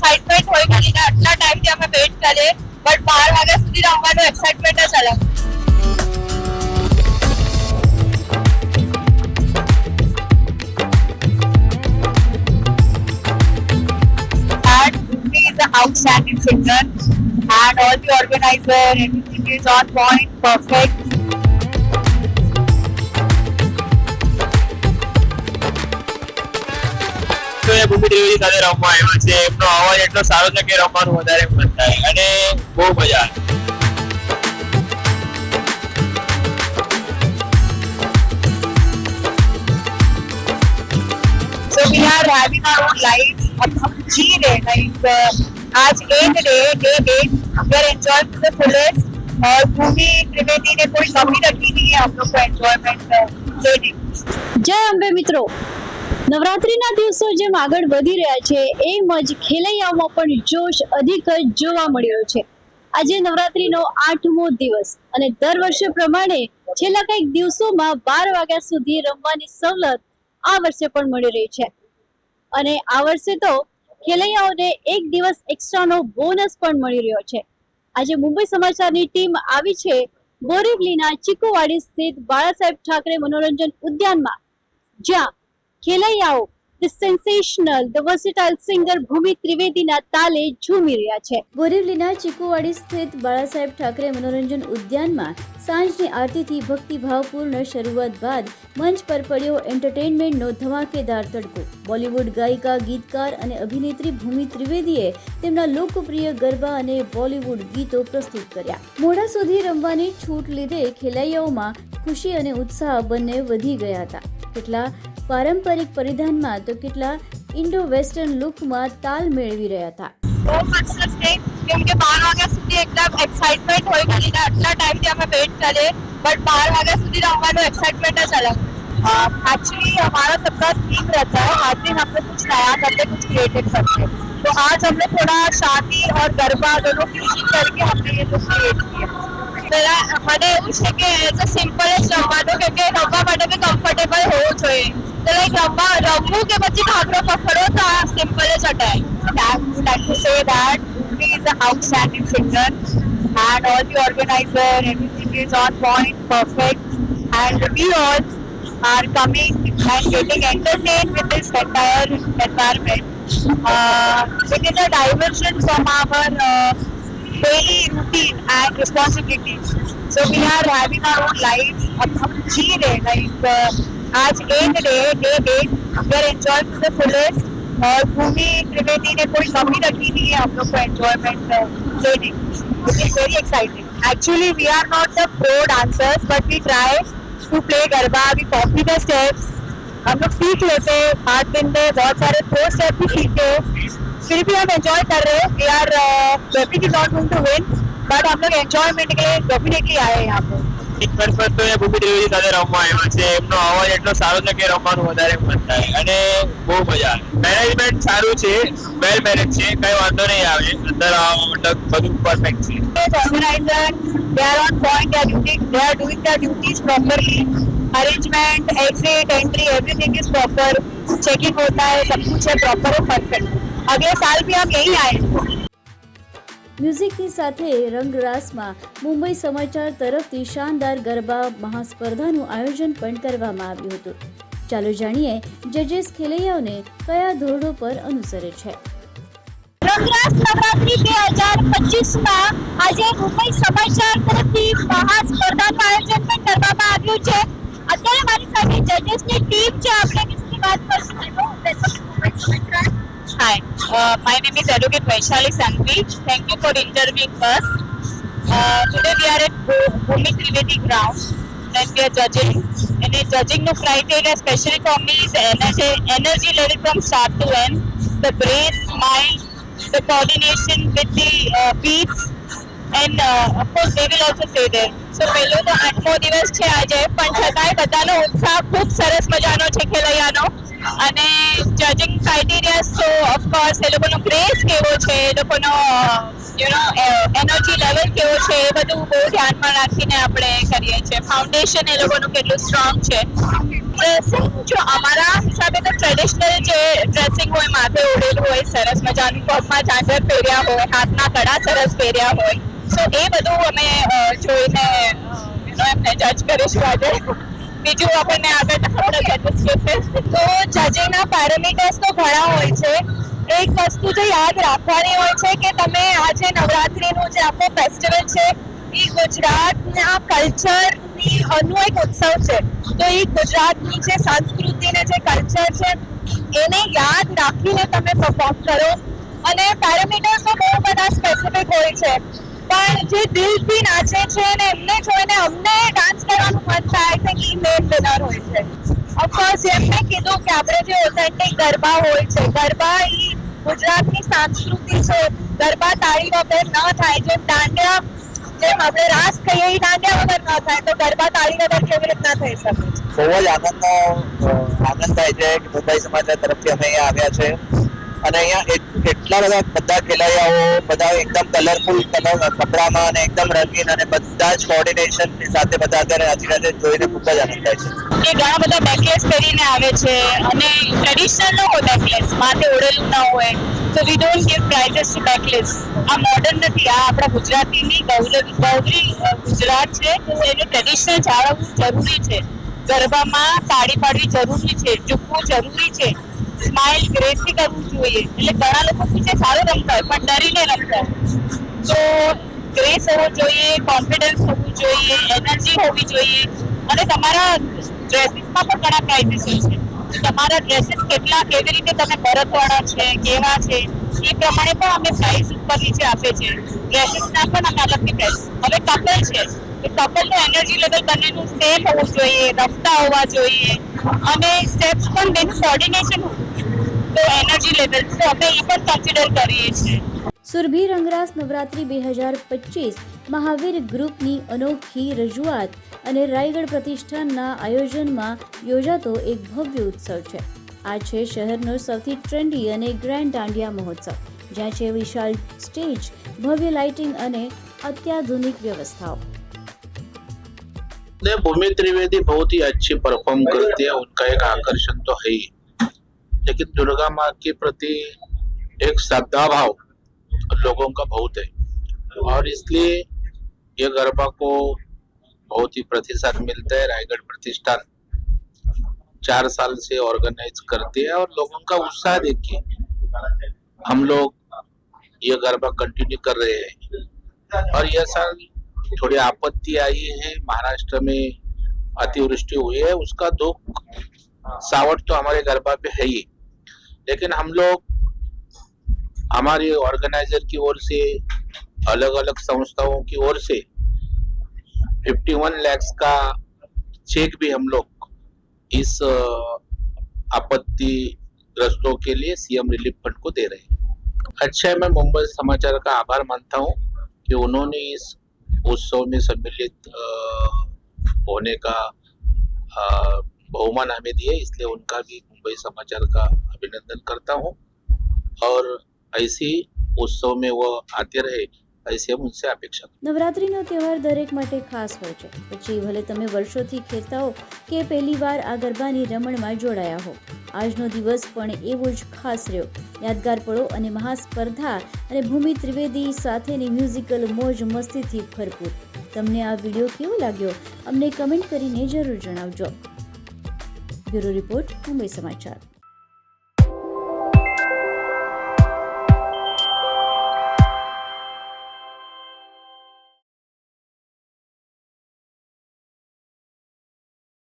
Excitement હોય કે કે આટલા ટાઈમથી અમે વેઇટ કરીએ બટ બાર વાગ્યા સુધી રમવાનું એક્સાઇટમેન્ટ જ અલગ outstanding singer and all the organizer everything is on point perfect એ ભૂમિ ત્રિવેદી સાથે રમવા આવ્યા છે એમનો અવાજ એટલો સારો છે કે રમવાનું વધારે મન થાય અને બહુ મજા આવે so we are having our own lives अब हम जी रहे हैं like uh, आज at day day at we are enjoying to the fullest और भूमि त्रिवेदी ने कोई कमी रखी नहीं है हम लोग को एंजॉयमेंट लेने की જય અંબે મિત્રો નવરાત્રિના દિવસો જેમ આગળ વધી રહ્યા છે, એમ જ ખેલૈયાઓમાં પણ જોશ અધિક જ જોવા મળ્યો છે. આજે નવરાત્રિનો આઠમો દિવસ અને દર વર્ષે પ્રમાણે છેલ્લા કંઈક દિવસોમાં બાર વાગ્યા સુધી રમવાની સવલત આ વર્ષે પણ મળી રહી છે. અને આ વર્ષે તો ખેલૈયાઓને એક દિવસ એક્સ્ટ્રાનો બોનસ પણ મળી રહ્યો છે. આજે મુંબઈ સમાચારની ટીમ આવી છે બોરીવલીના ચીકુવાડી સ્થિત બાળા સાહેબ ઠાકરે મનોરંજન ઉદ્યાનમાં, જ્યાં ખેલૈયાઓ the sensational the versatile singer Bhoomi ત્રિવેદીના તાલે ઝૂમી રહ્યા છે. બોરીવલીના ચીકુવાડી સ્થિત બાળાસાહેબ ઠાકરે મનોરંજન ઉદ્યાનમાં સાંજની આરતીથી ભક્તિભાવપૂર્ણ શરૂઆત બાદ મંચ પર પડ્યો એન્ટરટેનમેન્ટનો ધમાકેદાર તડકો. બોલિવૂડ ગાયિકા, ગીતકાર અને અભિનેત્રી ભૂમિ ત્રિવેદીએ તેમના લોકપ્રિય ગરબા અને બોલિવૂડ ગીતો પ્રસ્તુત કર્યા. મોડા સુધી રમવાની છૂટ લીધે ખેલૈયાઓમાં ખુશી અને ઉત્સાહ બંને વધી ગયા હતા. કેટલા પારંપરિક પરિધાનમાં તો કેટલા ઇન્ડો વેસ્ટર્ન લુકમાં તાલ મેળવી રહ્યા હતા. બહુ સરસ કેમ કે બાર વાગ્યા સુધી એકદમ એક્સાઇટમેન્ટ હોય ગઈ આટલા ટાઈમથી અમે વેઇટ કરીએ. બટ બાર વાગ્યા સુધી રમવાનું એક્સાઇટમેન્ટ જ અલગ. एक्चुअली हमारा सबका थीम રહેતા હોય हर दिन हम लोग कुछ नया करते कुछ क्रिएटिव करते तो आज हमने थोड़ा शादी और गरबा दोनों फ्यूजन करके हमने ये लोग क्रिएट મને એવું છે કે એઝ અ સિમ્પલ જ રમવાનું, કેમ કે રમવા માટે બી કમ્ફર્ટેબલ હોવું જોઈએ. So, like Rabba, Rabbu ke bachi ghagra pakdo to simple is attack. That would like to say that he is an outstanding singer and all the organizer, everything is on point, perfect. And we all are coming and getting entertained with this entire environment. Uh, it is a diversion from our uh, daily routine and responsibilities. So we are having our own lives. अब हम जी like uh, आज eight day day eight we are enjoying to the fullest और भूमि त्रिवेदी ने कोई कमी रखी नहीं है हम लोग को एंजॉयमेंट लेने which is very exciting. Actually, we are not the pro dancers, but we try to play garba. We copy the steps. हम लोग सीख लेते हैं आठ दिन में बहुत सारे प्रो स्टेप भी सीखे फिर भी हम एंजॉय कर रहे हैं we are definitely not going to win but हम लोग एंजॉयमेंट के लिए डेफिनेटली आए हैं यहाँ पे એક વર્ષ પર તો એ ભૂમિ ત્રિવેદી સાથે રમવા આવ્યા છે એમનો અવાજ એટલો સારો છે કે રમવાનું વધારે મન થાય અને બહુ મજા આવે મેનેજમેન્ટ સારું છે વેલ મેનેજ છે કઈ વાંધો નહીં આવે અંદર આવવા મતલબ બધું પરફેક્ટ છે as organizer, they are on point, they are, duty, they are doing their duties properly. Arrangement, exit, entry, everything is proper. Checking होता है सब कुछ है प्रॉपर और परफेक्ट अगले साल भी हम यही आए મ્યુઝિકની સાથે રંગરાસમાં મુંબઈ સમાચાર તરફથી શાનદાર ગરબા મહાસ્પર્ધાનું આયોજન પણ કરવામાં આવ્યું હતું. ચાલો જાણીએ જજેસ ખેલૈયાઓને કયા ધોરણો પર અનુસરે છે. રંગરાસ નવરાત્રી બે હજાર પચીસમાં આજે મુંબઈ સમાચાર તરફથી મહાસ્પર્ધાનું આયોજન પણ કરવામાં આવ્યું છે. અત્યારે મારી સાથે જજેસની ટીમ છે. આપણે વાત કરશું. Hi, uh, my name is Advocate Vaishali Sanghvi. Thank you for interviewing us. Uh, today we are at Bhumi Trivedi ground and we are judging. And the judging no criteria, especially for me, is energy, energy level from start to end, the grace, smile, the coordination with the uh, beats, and uh, they will also say also so પહેલો તો આઠમો દિવસ છે આજે પણ છતાંય બધાનો ઉત્સાહ ખૂબ સરસ મજાનો છે ખેલૈયાનો અને જજિંગ ક્રાઇટેરિયાસ તો ઓફકોર્સ એ લોકોનો ગ્રેસ કેવો છે, એ લોકોનો યુ નો એનર્જી લેવલ કેવો છે, એ બધું બહુ ધ્યાનમાં રાખીને આપણે કરીએ છીએ. ફાઉન્ડેશન એ લોકોનું કેટલું સ્ટ્રોંગ છે. ડ્રેસિંગ જો અમારા હિસાબે તો ટ્રેડિશનલ જે ડ્રેસિંગ હોય, માથે ઓઢેલું હોય, સરસ મજાનું પગમાં ઝાંઝર પહેર્યા હોય, હાથના કડા સરસ પહેર્યા હોય સો એ બધું અમે જોઈને એમને જજ કરીશું આજે. બીજું આપણને આગળ તો જજિંગના પેરામીટર્સ તો ઘણા હોય છે. એક વસ્તુ જે યાદ રાખવાની હોય છે કે તમે આજે નવરાત્રિનું જે આપણો ફેસ્ટિવલ છે, એ ગુજરાતના કલ્ચરની અનુ એક ઉત્સવ છે. તો એ ગુજરાતની જે સંસ્કૃતિ ને જે કલ્ચર છે, એને યાદ રાખીને તમે પરફોર્મ કરો. અને પેરામીટર્સ બહુ બધા સ્પેસિફિક હોય છે. પણ જે દિલથી નાચે છે અને એમને જોઈને અમને ડાન્સ કરવાનું મન થાય છે કે મેન વિનર હોય છે. ઓફકોર્સ એમને કીધું કે આપણે જે ઓથેન્ટિક ગરબા હોય છે, ગરબા એ ગુજરાતની સંસ્કૃતિ છે. ગરબા તાળી વગર ન થાય. જેમ દાંડિયા, જેમ આપણે રાસ કહીએ એ દાંડિયા વગર ન થાય. તો ગરબા તાળી વગર કેવી રીતના થઈ શકે બહુ જ આનંદનો આનંદ થાય છે કે મુંબઈ સમાચાર તરફથી અમે અહીંયા આવ્યા છે. અને અહીંયા એટલા બધા બધા ખેલૈયાઓ બધા એકદમ કલરફુલ કપડામાં અને એકદમ રંગીન અને બધા જ કોર્ડિનેશન સાથે બધા અત્યારે નાચી રહ્યા જોઈને ખૂબ જ આનંદ થાય છે. કે ઘણા બધા નેકલેસ પહેરીને આવે છે અને ટ્રેડિશનલ ન હોય નેકલેસ માથે ઓળેલું ન હોય, તો we don't give prizes to necklace આ મોડર્ન નથી, આ આપણા ગુજરાતીની ગૌરી ગુજરાત છે એનું ટ્રેડિશનલ જાળવવું જરૂરી છે. ગરબામાં તાળી પાડવી જરૂરી છે ઝૂકવું જરૂરી છે. સ્માઇલ ગ્રેસી કરવું જોઈએ. એટલે ઘણા લોકો શું છે, સારું રમતા હોય, પણ ડરીને રમતા હોય. તો ગ્રેસ હોવો જોઈએ કોન્ફિડન્સ હોવું જોઈએ એનર્જી હોવી જોઈએ. અને તમારા ડ્રેસીસમાં પણ ઘણા પ્રાઇઝીસ હોય છે. તમારા ડ્રેસીસ કેટલા, કેવી રીતે તમે ભરતવાળા છે, કેવા છે, એ પ્રમાણે પણ અમે પ્રાઇસ ઉપર નીચે આપે છે. ડ્રેસીસના પણ અમે અલગથી પ્રાઇસ હવે કપલ છે. કપલનું એનર્જી લેવલ બંનેનું સેમ હોવું જોઈએ, રમતા હોવા જોઈએ. અને સ્ટેપ્સ પણ બેનું કોર્ડિનેશન હોવું તો એનર્જી લેવલ તો અમે એ પણ કન્સિડર કરીએ છીએ સુરભી રંગરાસ નવરાત્રી બે હજાર પચીસ મહાવીર ગ્રુપની અનોખી રજૂઆત અને રાયગઢ પ્રતિષ્ઠાનના આયોજનમાં યોજાતો એક ભવ્ય ઉત્સવ છે આ છે શહેરનો સૌથી ટ્રેન્ડી અને ગ્રેન્ડ દાંડિયા મહોત્સવ જ્યાં છે વિશાળ સ્ટેજ ભવ્ય લાઇટિંગ અને અત્યાધુનિક વ્યવસ્થાઓ ने भूमि त्रिवेदी बहुत ही अच्छी परफॉर्म करती है उनका एक आकर्षण तो है ही लेकिन दुर्गा माँ के प्रति एक श्रद्धा भाव लोगों का बहुत है। और इसलिए ये गरबा को बहुत ही प्रतिशत मिलता है। रायगढ़ प्रतिष्ठान चार साल से ऑर्गेनाइज करते हैं और लोगों का उत्साह देखिए। हम लोग ये गरबा कंटिन्यू कर रहे हैं। और यह साल थोड़ी आपत्ति आई है। महाराष्ट्र में अतिवृष्टि हुई है। उसका दुख, सावट तो हमारे गरबा पे है ही। लेकिन हम लोग हमारे ऑर्गेनाइजर की ओर से अलग अलग संस्थाओं की ओर से 51 लैक्स का चेक भी हम लोग इस आपत्ति ग्रस्तों के लिए सीएम रिलीफ फंड को दे रहे हैं। अच्छा है, मैं मुंबई समाचार का आभार मानता हूँ कि उन्होंने इस उत्सव में सम्मिलित होने का बहुमान हमें दिए इसलिए उनका भी मुंबई समाचार का अभिनंदन करता हूँ और ऐसे ही उत्सव में वो आते रहे ऐसी हम उनसे अपेक्षा નવરાત્રિનો તહેવાર દરેક માટે ખાસ હોય છે પછી ભલે તમે વર્ષોથી ખેલતા હો કે પહેલી વાર આ ગરબાની રમણમાં જોડાયા હો આજનો દિવસ પણ એવો જ ખાસ રહ્યો યાદગાર પળો અને મહાસ્પર્ધા અને ભૂમિ ત્રિવેદી સાથેની મ્યુઝિકલ મોજ મસ્તીથી ભરપૂર તમને આ વિડીયો કેવો લાગ્યો અમને કમેન્ટ કરીને જરૂર જણાવજો બ્યુરો રિપોર્ટ મુંબઈ સમાચાર